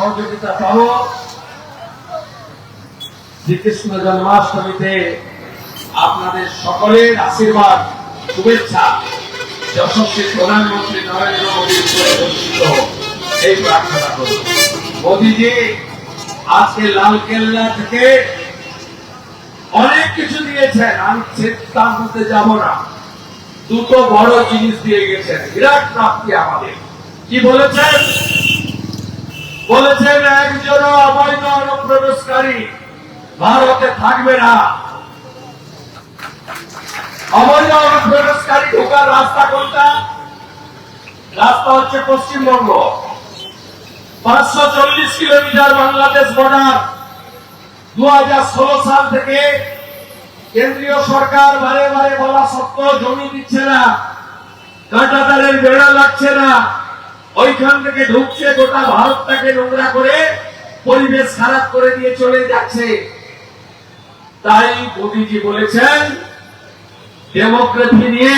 সহযোগিতা পাবো। শ্রীকৃষ্ণ জন্মাষ্টমীতে আপনাদের সকলের আশীর্বাদ, শুভেচ্ছা যশস্বী প্রধানমন্ত্রী নরেন্দ্র মোদীর উপরে বর্ষিত এই প্রার্থনা করি মোদীজি, আজকে লাল কেল্লা থেকে অনেক কিছু দিয়েছেন। আমি তার মধ্যে যাব না। দুটো বড় জিনিস দিয়ে গেছেন। বিরাট প্রাপ্তি আমাদের। কি বলেছেন? বলেছেন একজন অবৈধ অনুপ্রবেশকারী, ভারতে থাকবে না। অবৈধ অনুপ্রবেশকারী ঢোকার রাস্তা কোনটা? রাস্তা হচ্ছে পশ্চিমবঙ্গ। পাঁচশো চল্লিশ কিলোমিটার বাংলাদেশ বর্ডার। দু হাজার ষোলো সাল থেকে কেন্দ্রীয় সরকার বারে বারে বলা সত্ত্বেও জমি দিচ্ছে না। কাঁটাতারের বেড়া লাগছে না। ওইখান থেকে ঢুকছে, গোটা ভারতটাকে নোংরা করে পরিবেশ খারাপ করে দিয়ে চলে যাচ্ছে। তাই মোদীজি বলেছেন, ডেমোক্রেসি নিয়ে,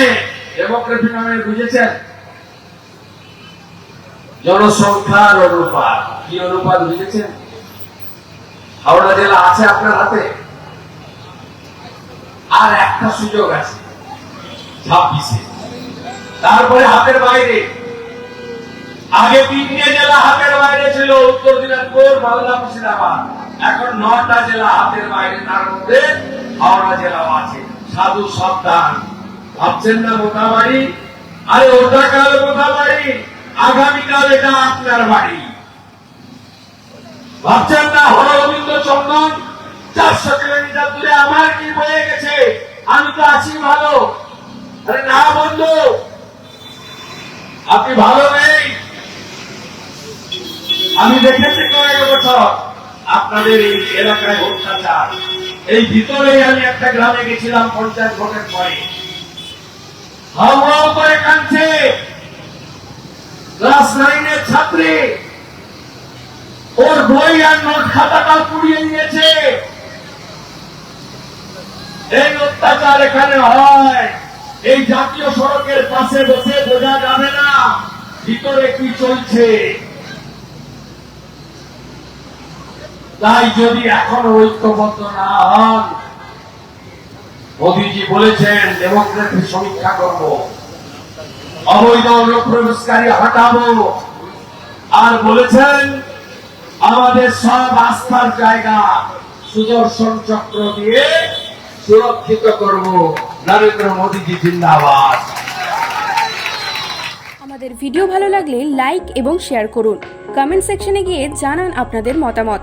ডেমোক্রেসি নামে বুঝেছেন? জনসংখ্যার অনুপাত। কি অনুপাত বুঝেছেন? হাওড়া জেলা আছে আপনার হাতে? আর একটা সুযোগ আছে, ছাব্বিশে। তারপরে হাতের বাইরে আগে তিনটে জেলা হাতের বাইরে ছিল, উত্তর দিনাজপুর, মালদা, মুর্শিদাবাদ। এখন নটা জেলা হাতের বাইরে, তার মধ্যে হাওড়া জেলাও আছে। সাধু সাবধান। ভাবছেন না মোটাবাড়ি আরে ওটা কাল মোটাবাড়ি আগামীকাল এটা আপনার বাড়ি। ভাবছেন না হরগোবিন্দ চন্দন? চারশো কিলোমিটার দূরে আমার কি বয়ে গেছে? আমি তো আছি ভালো। আরে না বন্ধু। আপনি ভালো আমি দেখেছি কয়েক বছর আপনাদের এই এলাকায় অত্যাচার। এই ভিতরেই আমি একটা গ্রামে গেছিলাম পঞ্চায়েত ভোটের পরে। হাও হাও করে কাঁদছে। ক্লাস নাইনের ছাত্রী ওর বই আর নোট খাতাটাও পুড়িয়ে নিয়েছে। এই অত্যাচার এখানে হয়। এই জাতীয় সড়কের পাশে বসে বোঝা যাবে না ভিতরে কি চলছে। তাই যদি এখন ঐক্যবদ্ধ না হন, মোদীজি বলেছেন, ডেমোক্রেসি সমীক্ষা করব। অবৈধ অনুপ্রবেশকারী হটাবো। আর বলেছেন, আমাদের সব আস্থার জায়গা সুদর্শন চক্র দিয়ে সুরক্ষিত করব। নরেন্দ্র মোদীজি জিন্দাবাদ। আমাদের ভিডিও ভালো লাগলে লাইক এবং শেয়ার করুন। কমেন্ট সেকশনে গিয়ে জানান আপনাদের মতামত।